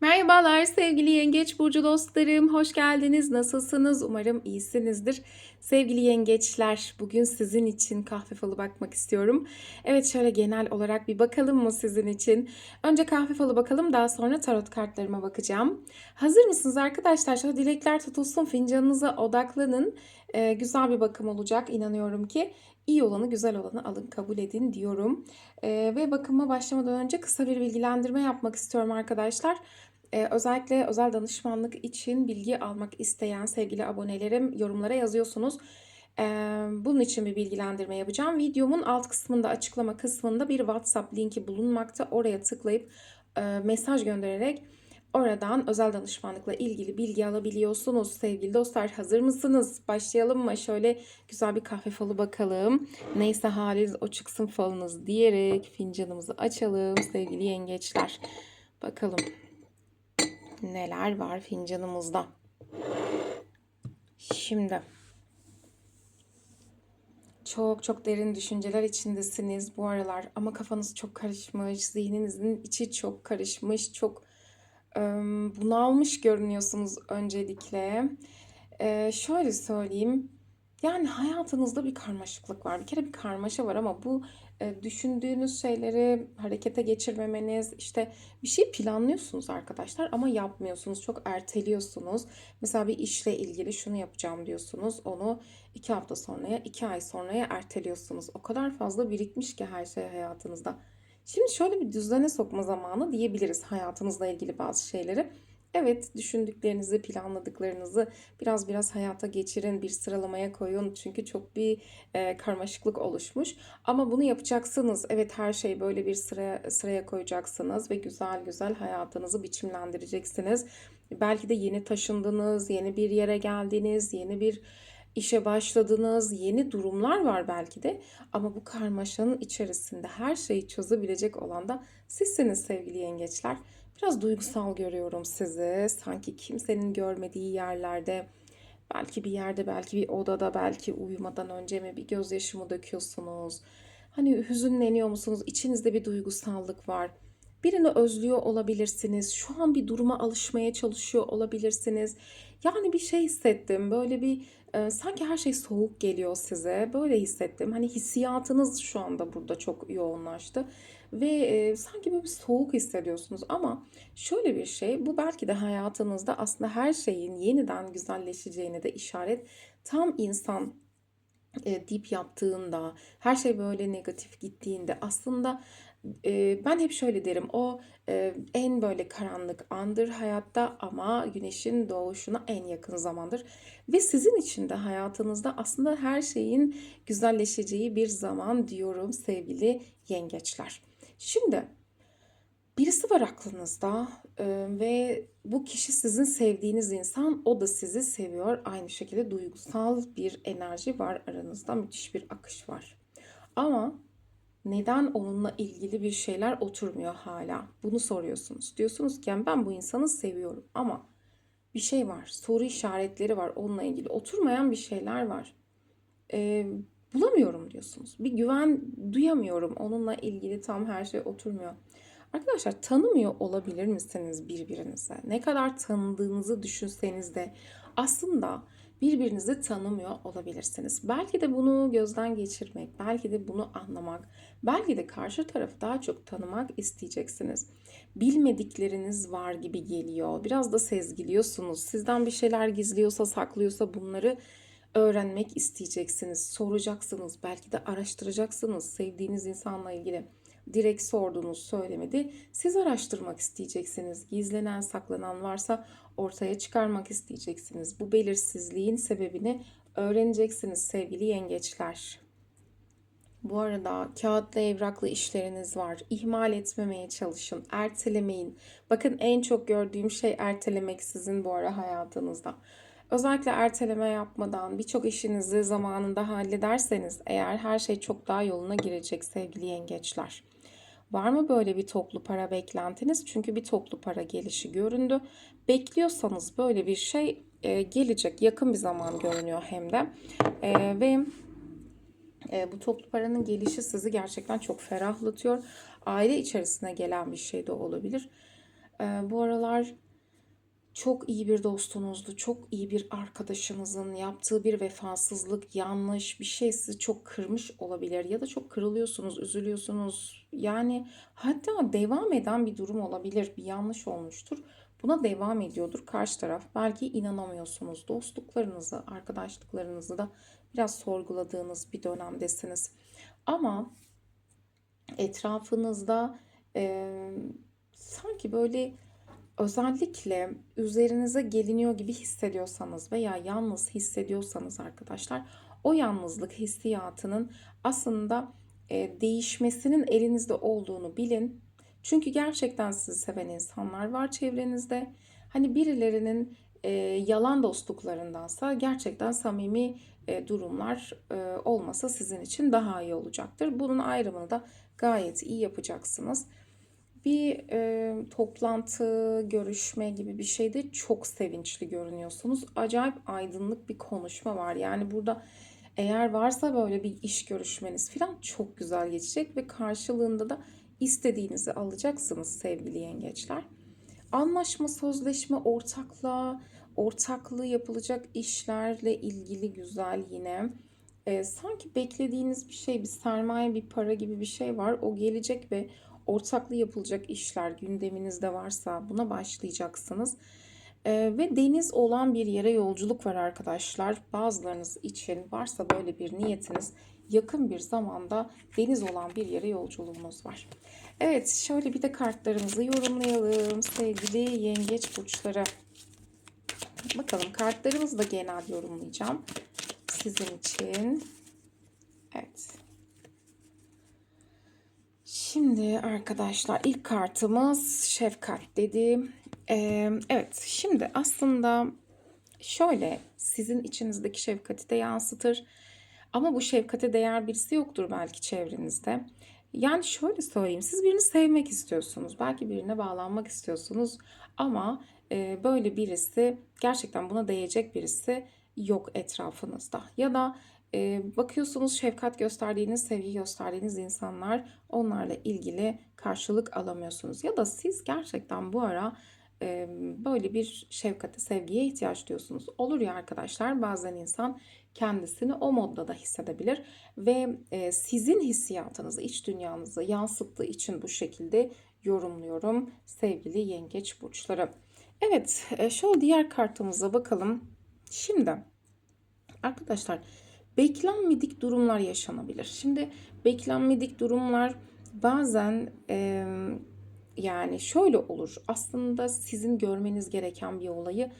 Merhabalar sevgili Yengeç Burcu dostlarım. Hoş geldiniz. Nasılsınız? Umarım iyisinizdir. Sevgili yengeçler, bugün sizin için kahve falı bakmak istiyorum. Evet şöyle genel olarak bir bakalım mı sizin için? Önce kahve falı bakalım, daha sonra tarot kartlarıma bakacağım. Hazır mısınız arkadaşlar? Şöyle dilekler tutulsun, fincanınıza odaklanın. Ee, güzel bir bakım olacak inanıyorum ki. İyi olanı, güzel olanı alın, kabul edin diyorum. Ee, ve bakıma başlamadan önce kısa bir bilgilendirme yapmak istiyorum arkadaşlar. Ee, özellikle özel danışmanlık için bilgi almak isteyen sevgili abonelerim yorumlara yazıyorsunuz. Ee, bunun için bir bilgilendirme yapacağım. Videomun alt kısmında açıklama kısmında bir WhatsApp linki bulunmakta. Oraya tıklayıp e, mesaj göndererek oradan özel danışmanlıkla ilgili bilgi alabiliyorsunuz. Sevgili dostlar hazır mısınız? Başlayalım mı? Şöyle güzel bir kahve falı bakalım. Neyse haliniz o çıksın falınız diyerek fincanımızı açalım sevgili yengeçler. Bakalım neler var fincanımızda. Şimdi çok çok derin düşünceler içindesiniz bu aralar ama kafanız çok karışmış, zihninizin içi çok karışmış, çok bunalmış görünüyorsunuz öncelikle. Ee, şöyle söyleyeyim, yani hayatınızda bir karmaşıklık var. Bir kere bir karmaşa var ama bu e, düşündüğünüz şeyleri harekete geçirmemeniz, işte bir şey planlıyorsunuz arkadaşlar ama yapmıyorsunuz. Çok erteliyorsunuz. Mesela bir işle ilgili şunu yapacağım diyorsunuz. Onu iki hafta sonraya, iki ay sonraya erteliyorsunuz. O kadar fazla birikmiş ki her şey hayatınızda. Şimdi şöyle bir düzene sokma zamanı diyebiliriz hayatınızla ilgili bazı şeyleri. Evet, düşündüklerinizi, planladıklarınızı biraz biraz hayata geçirin, bir sıralamaya koyun. Çünkü çok bir e, karmaşıklık oluşmuş. Ama bunu yapacaksınız. Evet, her şeyi böyle bir sıraya, sıraya koyacaksınız ve güzel güzel hayatınızı biçimlendireceksiniz. Belki de yeni taşındınız, yeni bir yere geldiniz, yeni bir işe başladınız, yeni durumlar var belki de. Ama bu karmaşanın içerisinde her şeyi çözebilecek olan da sizsiniz sevgili yengeçler. Biraz duygusal görüyorum sizi. Sanki kimsenin görmediği yerlerde, belki bir yerde, belki bir odada, belki uyumadan önce mi bir gözyaşı mı döküyorsunuz? Hani hüzünleniyor musunuz? İçinizde bir duygusallık var. Birini özlüyor olabilirsiniz. Şu an bir duruma alışmaya çalışıyor olabilirsiniz. Yani bir şey hissettim. Böyle bir e, sanki her şey soğuk geliyor size. Böyle hissettim. Hani hissiyatınız şu anda burada çok yoğunlaştı. Ve e, sanki böyle bir soğuk hissediyorsunuz. Ama şöyle bir şey. Bu belki de hayatınızda aslında her şeyin yeniden güzelleşeceğine de işaret. Tam insan e, dip yaptığında, her şey böyle negatif gittiğinde aslında e, ben hep şöyle derim. O e, en böyle karanlık andır hayatta ama güneşin doğuşuna en yakın zamandır. Ve sizin için de hayatınızda aslında her şeyin güzelleşeceği bir zaman diyorum sevgili yengeçler. Şimdi birisi var aklınızda e, ve bu kişi sizin sevdiğiniz insan, o da sizi seviyor. Aynı şekilde duygusal bir enerji var aranızda, müthiş bir akış var. Ama neden onunla ilgili bir şeyler oturmuyor hala? Bunu soruyorsunuz. Diyorsunuz ki ben bu insanı seviyorum ama bir şey var, soru işaretleri var onunla ilgili. Oturmayan bir şeyler var. Ee, bulamıyorum diyorsunuz. Bir güven duyamıyorum. Onunla ilgili tam her şey oturmuyor. Arkadaşlar tanımıyor olabilir misiniz birbirinize? Ne kadar tanıdığınızı düşünseniz de aslında birbirinizi tanımıyor olabilirsiniz. Belki de bunu gözden geçirmek, belki de bunu anlamak, belki de karşı tarafı daha çok tanımak isteyeceksiniz. Bilmedikleriniz var gibi geliyor. Biraz da sezgiliyorsunuz. Sizden bir şeyler gizliyorsa, saklıyorsa bunları öğrenmek isteyeceksiniz. Soracaksınız, belki de araştıracaksınız sevdiğiniz insanla ilgili direkt sordunuz söylemedi. Siz araştırmak isteyeceksiniz. Gizlenen saklanan varsa ortaya çıkarmak isteyeceksiniz. Bu belirsizliğin sebebini öğreneceksiniz sevgili yengeçler. Bu arada kağıtlı evraklı işleriniz var. İhmal etmemeye çalışın. Ertelemeyin. Bakın en çok gördüğüm şey ertelemek sizin bu ara hayatınızda. Özellikle erteleme yapmadan birçok işinizi zamanında hallederseniz eğer her şey çok daha yoluna girecek sevgili yengeçler. Var mı böyle bir toplu para beklentiniz? Çünkü bir toplu para gelişi göründü. Bekliyorsanız böyle bir şey e, gelecek. Yakın bir zaman görünüyor hem de. E, ve e, bu toplu paranın gelişi sizi gerçekten çok ferahlatıyor. Aile içerisine gelen bir şey de olabilir. Eee, bu aralar çok iyi bir dostunuzdu, çok iyi bir arkadaşınızın yaptığı bir vefasızlık, yanlış bir şey sizi çok kırmış olabilir ya da çok kırılıyorsunuz, üzülüyorsunuz. Yani hatta devam eden bir durum olabilir, bir yanlış olmuştur. Buna devam ediyordur karşı taraf. Belki inanamıyorsunuz. Dostluklarınızı, arkadaşlıklarınızı da biraz sorguladığınız bir dönemdesiniz. Ama etrafınızda eee, sanki böyle özellikle üzerinize geliniyor gibi hissediyorsanız veya yalnız hissediyorsanız arkadaşlar o yalnızlık hissiyatının aslında e, değişmesinin elinizde olduğunu bilin. Çünkü gerçekten sizi seven insanlar var çevrenizde. Hani birilerinin e, yalan dostluklarındansa gerçekten samimi e, durumlar e, olmasa sizin için daha iyi olacaktır. Bunun ayrımını da gayet iyi yapacaksınız. Bir e, toplantı, görüşme gibi bir şeyde çok sevinçli görünüyorsunuz. Acayip aydınlık bir konuşma var. Yani burada eğer varsa böyle bir iş görüşmeniz falan çok güzel geçecek ve karşılığında da istediğinizi alacaksınız sevgili yengeçler. Anlaşma, sözleşme, ortaklığa, ortaklığı yapılacak işlerle ilgili güzel yine. Ee, sanki beklediğiniz bir şey, bir sermaye, bir para gibi bir şey var. O gelecek ve ortaklı yapılacak işler gündeminizde varsa buna başlayacaksınız. Ee, ve deniz olan bir yere yolculuk var arkadaşlar. Bazılarınız için varsa böyle bir niyetiniz yakın bir zamanda deniz olan bir yere yolculuğunuz var. Evet şöyle bir de kartlarımızı yorumlayalım sevgili yengeç burçları. Bakalım kartlarımızı da genel yorumlayacağım sizin için. Evet. Şimdi arkadaşlar ilk kartımız şefkat dedi. Ee, evet şimdi aslında şöyle sizin içinizdeki şefkati de yansıtır. Ama bu şefkate değer birisi yoktur belki çevrenizde. Yani şöyle söyleyeyim siz birini sevmek istiyorsunuz. Belki birine bağlanmak istiyorsunuz. Ama e, böyle birisi gerçekten buna değecek birisi yok etrafınızda. Ya da e, bakıyorsunuz şefkat gösterdiğiniz, sevgi gösterdiğiniz insanlar onlarla ilgili karşılık alamıyorsunuz. Ya da siz gerçekten bu ara e, böyle bir şefkate, sevgiye ihtiyaç duyuyorsunuz. Olur ya arkadaşlar bazen insan kendisini o modda da hissedebilir ve e, sizin hissiyatınızı, iç dünyanızı yansıttığı için bu şekilde yorumluyorum sevgili yengeç burçları. Evet, şöyle diğer kartımıza bakalım. Şimdi arkadaşlar beklenmedik durumlar yaşanabilir. Şimdi beklenmedik durumlar bazen e, yani şöyle olur. Aslında sizin görmeniz gereken bir olayı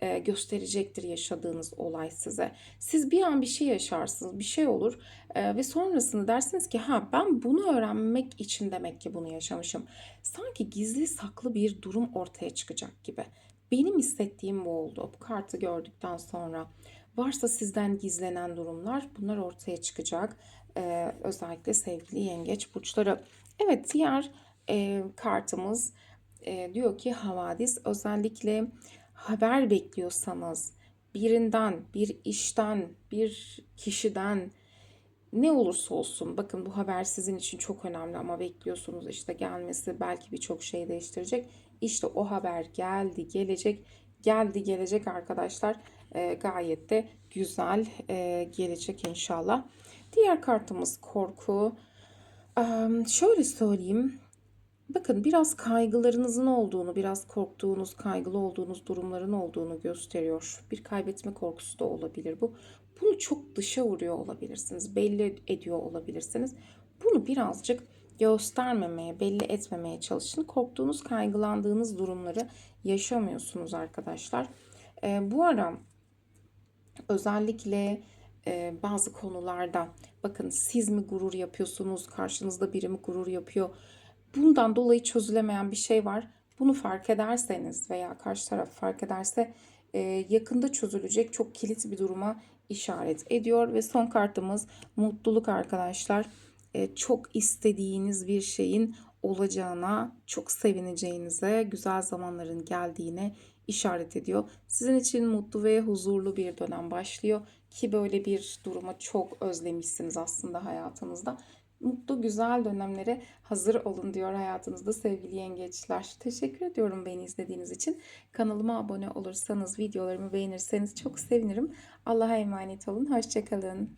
e, gösterecektir yaşadığınız olay size. Siz bir an bir şey yaşarsınız, bir şey olur e, ve sonrasında dersiniz ki ha ben bunu öğrenmek için demek ki bunu yaşamışım. Sanki gizli saklı bir durum ortaya çıkacak gibi. Benim hissettiğim bu oldu. Bu kartı gördükten sonra varsa sizden gizlenen durumlar bunlar ortaya çıkacak. E, özellikle sevgili yengeç burçları. Evet diğer e, kartımız e, diyor ki havadis özellikle haber bekliyorsanız birinden, bir işten, bir kişiden ne olursa olsun bakın bu haber sizin için çok önemli ama bekliyorsunuz işte gelmesi belki birçok şeyi değiştirecek. İşte o haber geldi, gelecek, geldi, gelecek arkadaşlar. E, gayet de güzel e, gelecek inşallah. Diğer kartımız korku. E, şöyle söyleyeyim. Bakın biraz kaygılarınızın olduğunu, biraz korktuğunuz, kaygılı olduğunuz durumların olduğunu gösteriyor. Bir kaybetme korkusu da olabilir bu. Bunu çok dışa vuruyor olabilirsiniz, belli ediyor olabilirsiniz. Bunu birazcık göstermemeye, belli etmemeye çalışın. Korktuğunuz, kaygılandığınız durumları yaşamıyorsunuz arkadaşlar. Ee, bu ara özellikle e, bazı konularda bakın siz mi gurur yapıyorsunuz, karşınızda biri mi gurur yapıyor? bundan dolayı çözülemeyen bir şey var. Bunu fark ederseniz veya karşı taraf fark ederse e, yakında çözülecek çok kilit bir duruma işaret ediyor. Ve son kartımız mutluluk arkadaşlar. E, çok istediğiniz bir şeyin olacağına, çok sevineceğinize, güzel zamanların geldiğine işaret ediyor. Sizin için mutlu ve huzurlu bir dönem başlıyor ki böyle bir duruma çok özlemişsiniz aslında hayatınızda mutlu, güzel dönemlere hazır olun diyor hayatınızda sevgili yengeçler. Teşekkür ediyorum beni izlediğiniz için. Kanalıma abone olursanız, videolarımı beğenirseniz çok sevinirim. Allah'a emanet olun. Hoşçakalın.